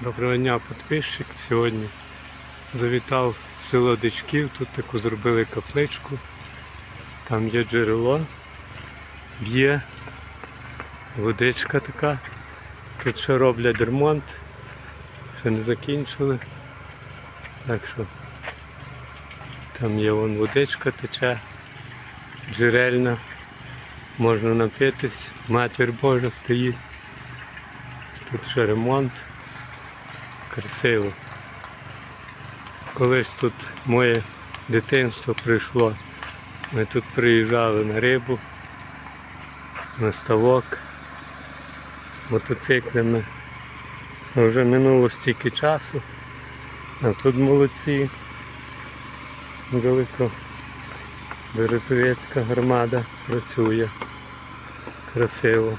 Доброго дня, підписчик. Сьогодні завітав в село Дичків, тут таку зробили капличку. Там є джерело, б'є, водичка така. Тут ще роблять ремонт, ще не закінчили. Так що там є вон водичка тече, джерельна, можна напитись, матір Божа стоїть. Тут ще ремонт. Красиво. Колись тут моє дитинство прийшло. Ми тут приїжджали на рибу, на ставок, мотоциклами. Ну, Вже минуло стільки часу. А тут молодці. Велика Березовецька громада працює. Красиво.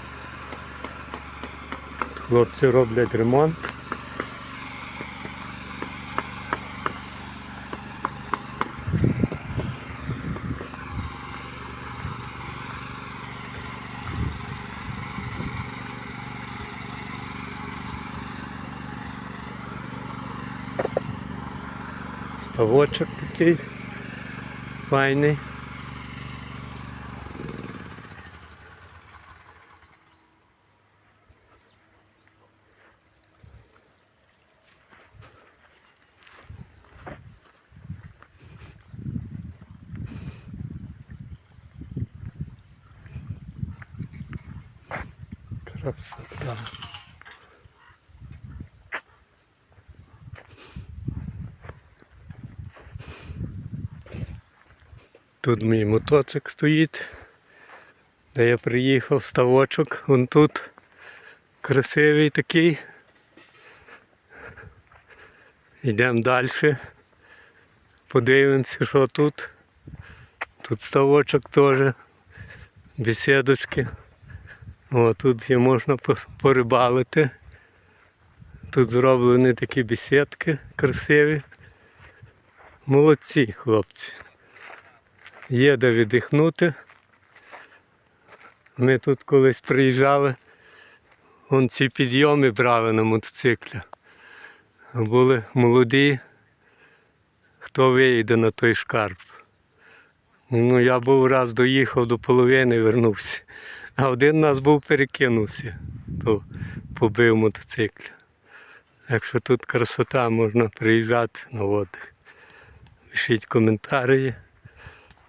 Хлопці роблять ремонт. Ставочок такий файний. Красота. Тут мій мотоцик стоїть, де я приїхав, ставочок, вон тут красивий такий. Йдемо далі. Подивимося, що тут. Тут ставочок теж, бесідочки. О, тут є можна порибалити. Тут зроблені такі бесідки красиві. Молодці хлопці. Є де віддихнути. Ми тут колись приїжджали, вон ці підйоми брали на мотоциклі. Були молоді, хто вийде на той шкарп. Ну, я був раз доїхав до половини, вернувся. А один нас був перекинувся, то побив мотоцикл. Якщо тут красота, можна приїжджати на отдих. Пишіть коментарі